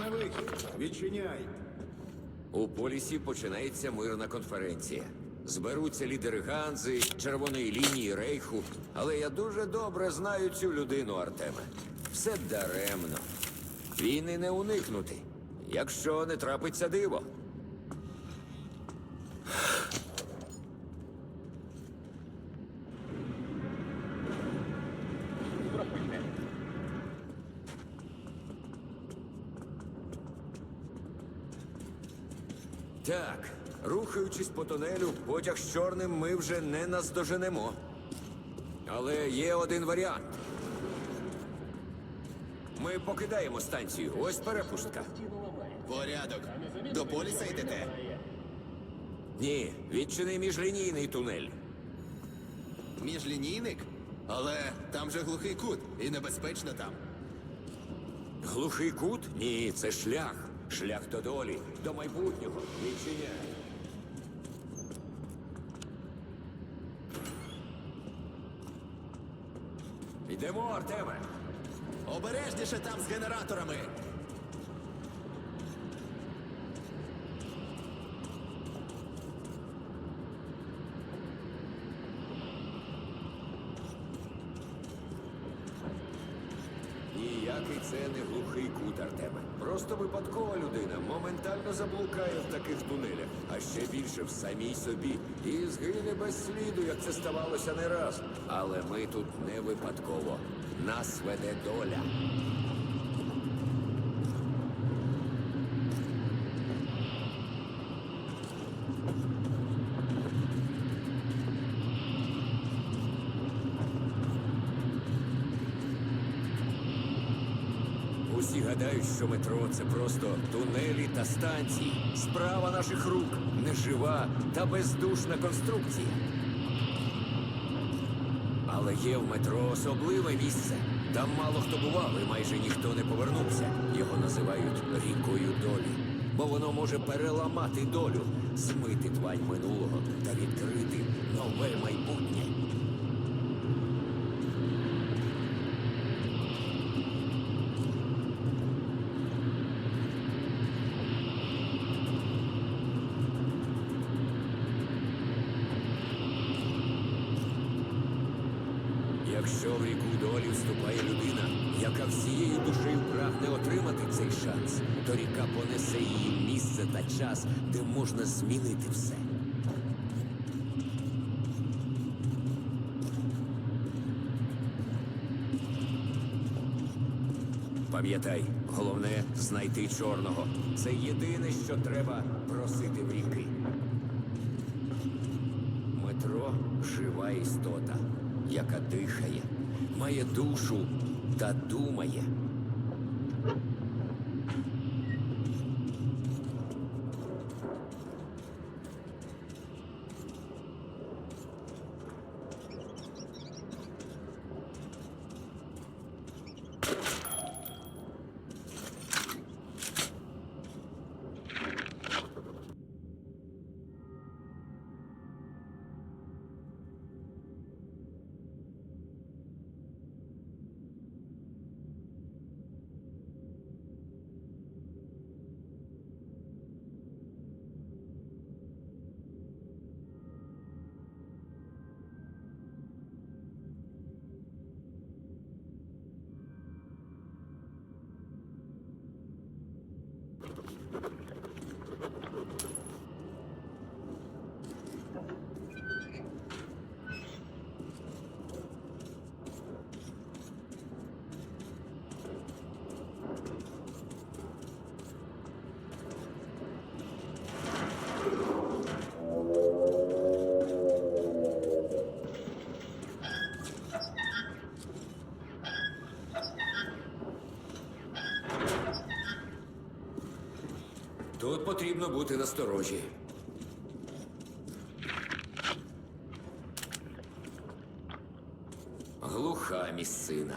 на вихід. Відчиняй. У полісі починається мирна конференція. Зберуться лідери Ганзи, червоної лінії Рейху. Але я дуже добре знаю цю людину, Артеме. Все даремно. Війни не уникнути, якщо не трапиться диво. Так, рухаючись по тунелю, потяг з чорним ми вже не наздоженемо. Але є один варіант. Ми покидаємо станцію. Ось перепустка. Порядок. До поліса йдете? Ні, відчини міжлінійний тунель. Міжлінійник? Але там же глухий кут і небезпечно там. Глухий кут? Ні, це шлях. Шлях до долі, до майбутнього. Відчиняй. Йдемо, Артеме. Обережніше там з генераторами. Ніякий це не глухий кут, Артеме. Просто випадкова людина моментально заблукає в таких тунелях, а ще більше в самій собі. І згине без сліду, як це ставалося не раз. Але ми тут не випадково. Нас веде доля. Усі гадають, що метро це просто тунелі та станції. Справа наших рук нежива та бездушна конструкція. Але є в метро особливе місце. Там мало хто бував і майже ніхто не повернувся. Його називають рікою долі. Бо воно може переламати долю, змити твань минулого та відкрити нове майбутнє. Якщо в ріку долі вступає людина, яка всією душею прагне отримати цей шанс, то ріка понесе її в місце та час, де можна змінити все. Пам'ятай, головне знайти чорного. Це єдине, що треба просити в ріки. Метро жива істота, яка дихає, має душу та думає. Тут потрібно бути насторожі. Глуха місцина.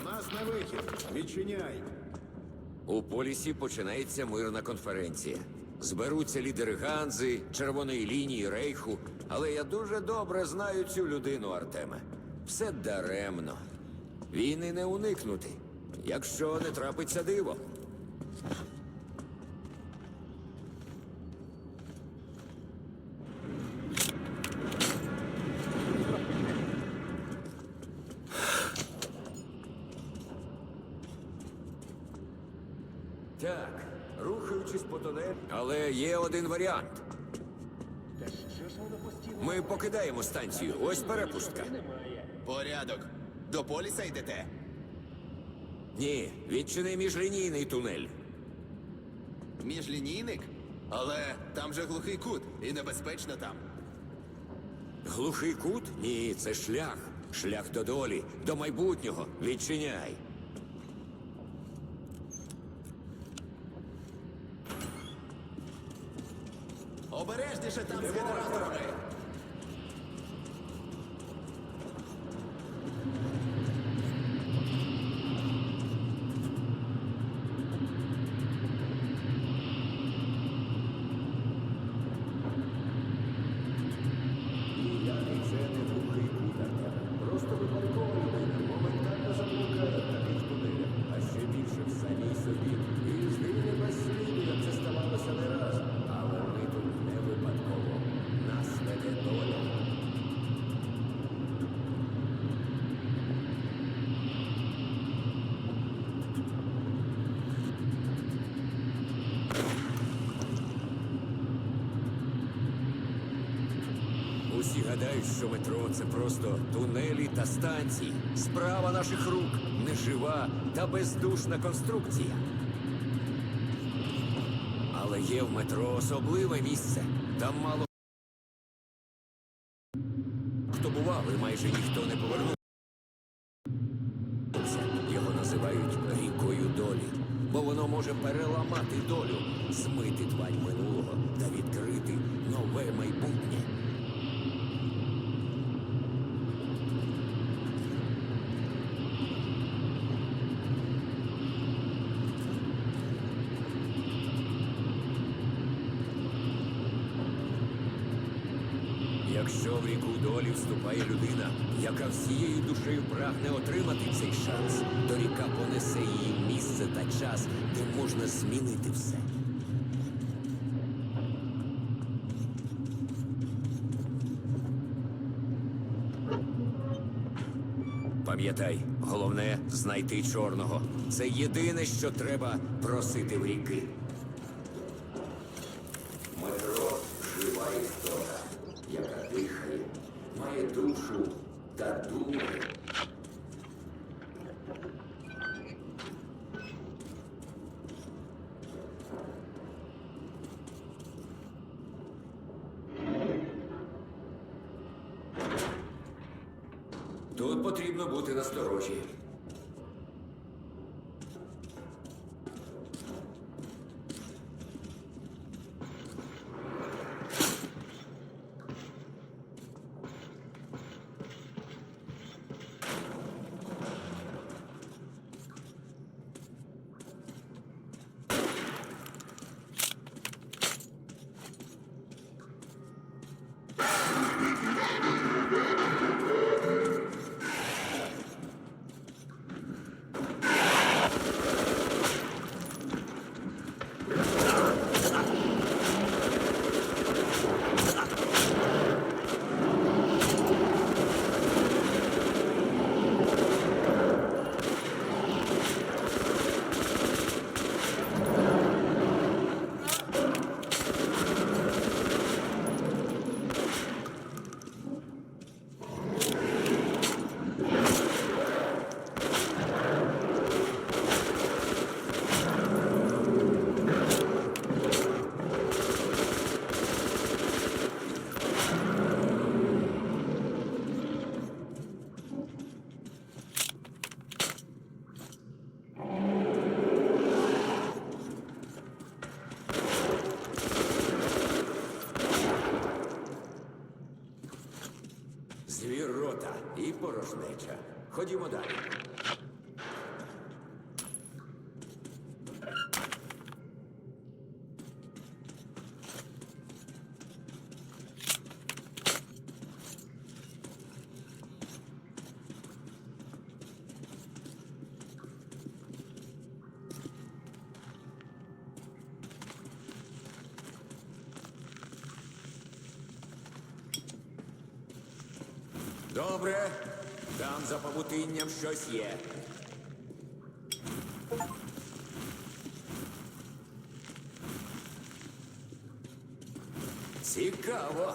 У нас на вихід. Відчиняй. У починається мирна конференція. Зберуться лідери Ганзи, Червоної лінії, Рейху. Але я дуже добре знаю цю людину, Артеме. Все даремно. Війни не уникнути, якщо не трапиться диво. Так, рухаючись по тунелю. Але є один варіант. Ми покидаємо станцію. Ось перепустка. Порядок. До поліса йдете? Ні, відчини міжлінійний тунель. Міжлінійник? Але там же глухий кут і небезпечно там. Глухий кут? Ні, це шлях. Шлях до долі, до майбутнього. Відчиняй. Обережніше там з генераторами. Ніякий це не глухий кут, Артеме. Просто випадкова людина моментально заблукає в таких тунелях, а ще більше в самій собі. І згине без сліду, як це ставалося не раз. Але ми тут не випадково. Нас веде доля. Усі гадають, що метро це просто тунелі та станції. Справа наших рук нежива та бездушна конструкція. Але є в метро особливе місце. Там мало хто бував, і майже ніхто не повернувся. Його називають рікою долі, бо воно може переламати долю, змити твань минулого та відкрити нове майбутнє. Якщо в ріку долі вступає людина, яка всією душею прагне отримати цей шанс, то ріка понесе її місце та час, де можна змінити все. Пам'ятай, головне знайти чорного. Це єдине, що треба просити в ріки. Метро жива істота, яка дихає, має душу та дури. Тут потрібно бути насторожі. Звір рота і порожнеча. Ходімо далі. Добре. Там за щось є. Цікаво.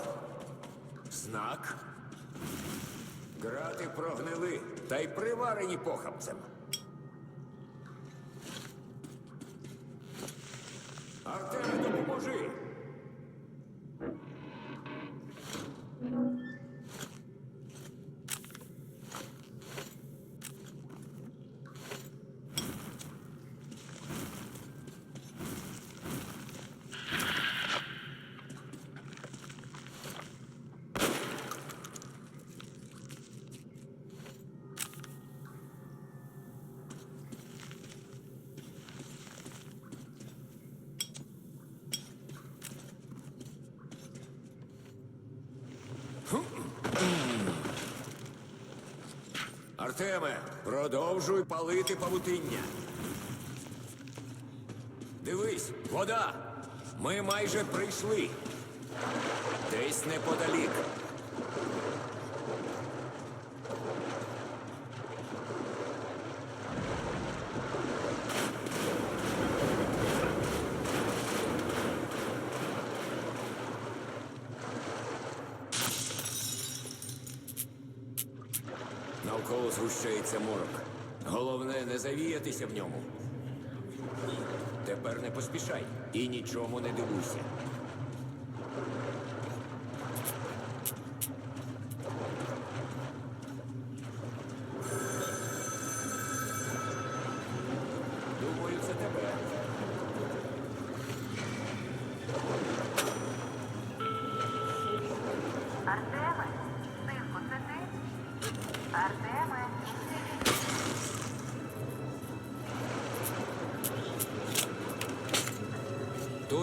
Знак. Грати прогнили, та й приварені похабцем. Артеме, допоможи! Артеме, продовжуй палити павутиння. Дивись, вода. Ми майже прийшли. Десь неподалік. В ньому. Тепер не поспішай і нічому не дивуйся.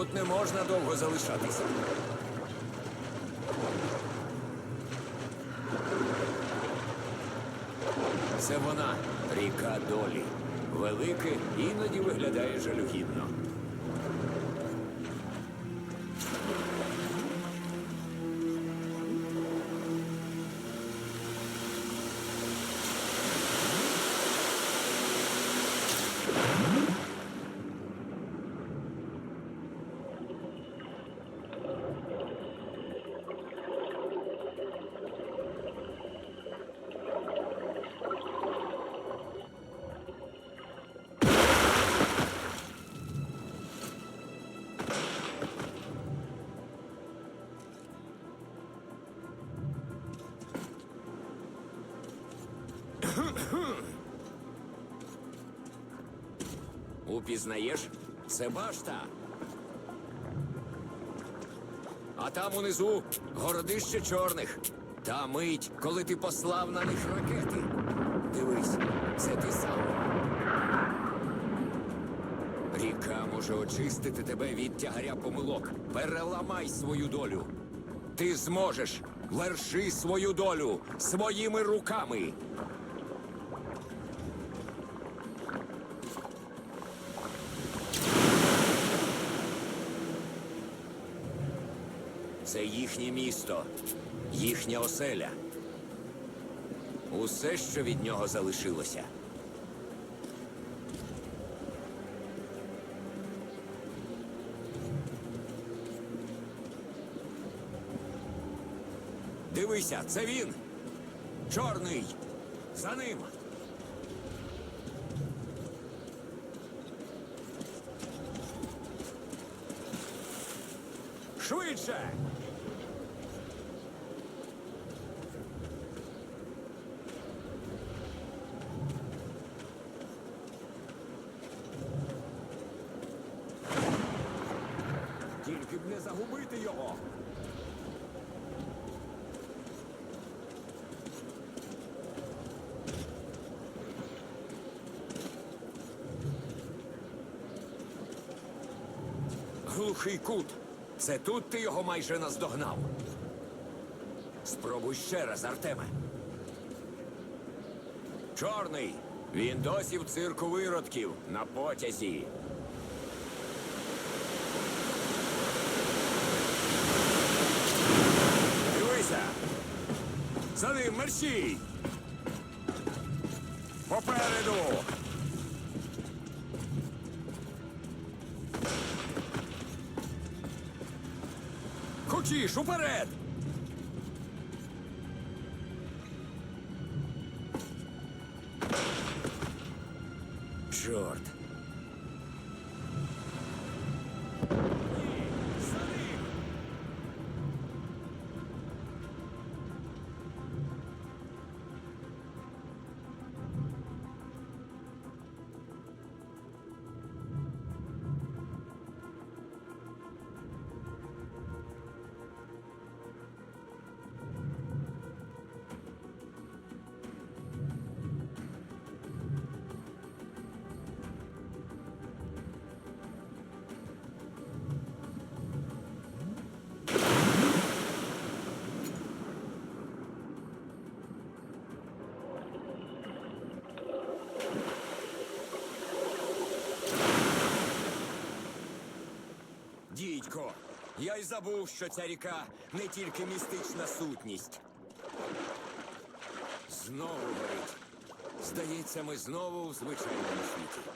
Тут не можна довго залишатися. Це вона, ріка долі. Велике іноді виглядає жалюгідно. Упізнаєш? Це башта. А там унизу городище чорних. Та мить, коли ти послав на них ракети. Дивись, це ти сам. Ріка може очистити тебе від тягаря помилок. Переламай свою долю. Ти зможеш. Верши свою долю своїми руками. Це їхнє місто, їхня оселя. Усе, що від нього залишилося. Дивися, це він. Чорний. За ним. Швидше. Тільки б не загубити його. Глухий кут. Це тут ти його майже наздогнав. Спробуй ще раз, Артеме. Чорний. Він досі в цирку виродків на потязі. Дивися. За ним мерщій! Попереду! Хочеш, уперед! Я й забув, що ця ріка не тільки містична сутність. Знову горить. Здається, ми знову в звичайному світі.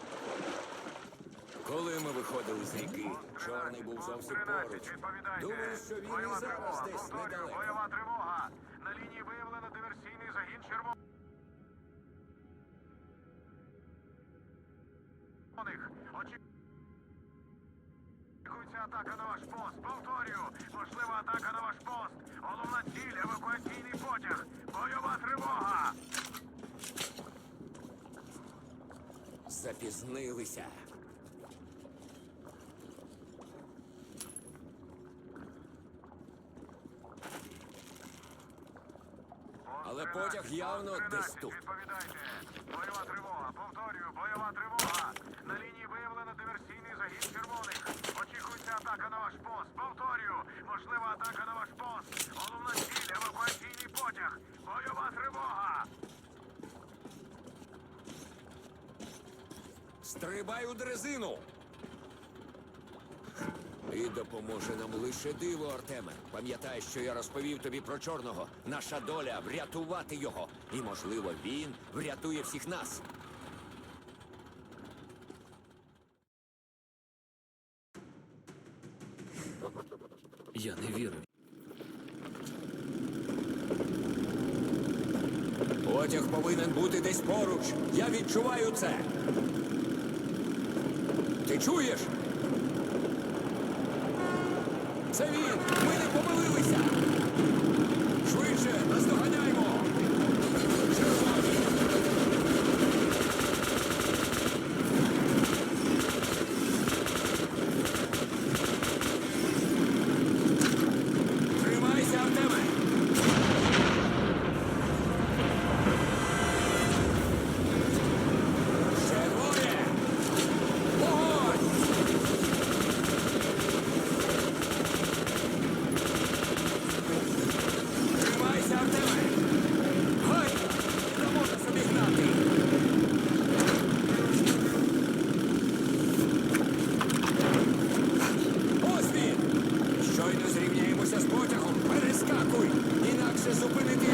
Коли ми виходили з ріки, чорний був зовсім поруч. Думаю, що він і зараз десь недалеко. Бойова тривога. На лінії виявлено диверсійний загін червоних. Очікується атака на ваш атака на ваш пост. Головна ціль евакуаційний потяг. Бойова тривога. Запізнилися. Але потяг явно десь тут. Відповідайте. Бойова тривога. Повторюю, бойова тривога. На лінії виявлено диверсійний загін червоних. Очікується атака на ваш пост. Повторюю, Можлива атака на ваш пост. Головна ціль евакуаційний потяг. Бойова тривога. Стрибай у дрезину. І допоможе нам лише диво, Артеме. Пам'ятай, що я розповів тобі про чорного. Наша доля врятувати його. І, можливо, він врятує всіх нас. Я не вірю. Потяг повинен бути десь поруч. Я відчуваю це. Ти чуєш? Це він! Ми не помилилися! Швидше, наздоганяймо! Червоні! Тримайся, Артеме! Ще двоє! Вогонь! Тримайся, Артеме! Гай! Не можна собі гнати! Ось він! Щойно зрівняємося з потягом, перескакуй! Інакше зупинити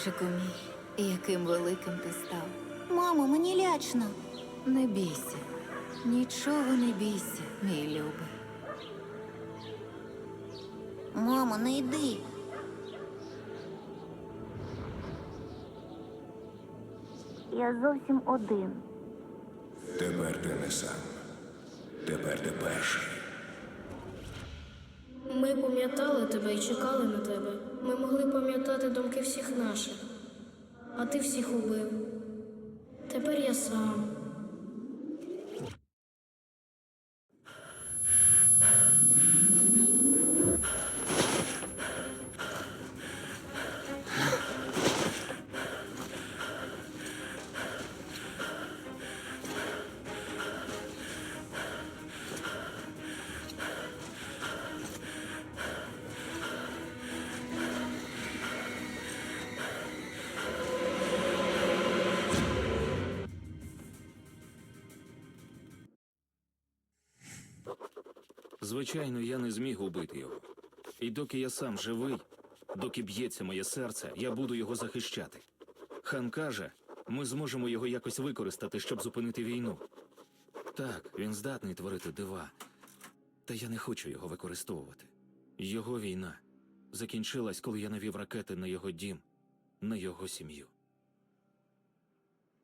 Хлопчику мій, яким великим ти став. Мамо, мені лячно. Не бійся, нічого не бійся, мій любий. Мамо, не йди. Я зовсім один. Тепер ти не сам. Тепер ти перший. Ми пам'ятали тебе і чекали на тебе. Ми могли пам'ятати думки всіх наших, а ти всіх убив. Тепер я сам. Звичайно, я не зміг убити його. І доки я сам живий, доки б'ється моє серце, я буду його захищати. Хан каже, ми зможемо його якось використати, щоб зупинити війну. Так, він здатний творити дива. Та я не хочу його використовувати. Його війна закінчилась, коли я навів ракети на його дім, на його сім'ю.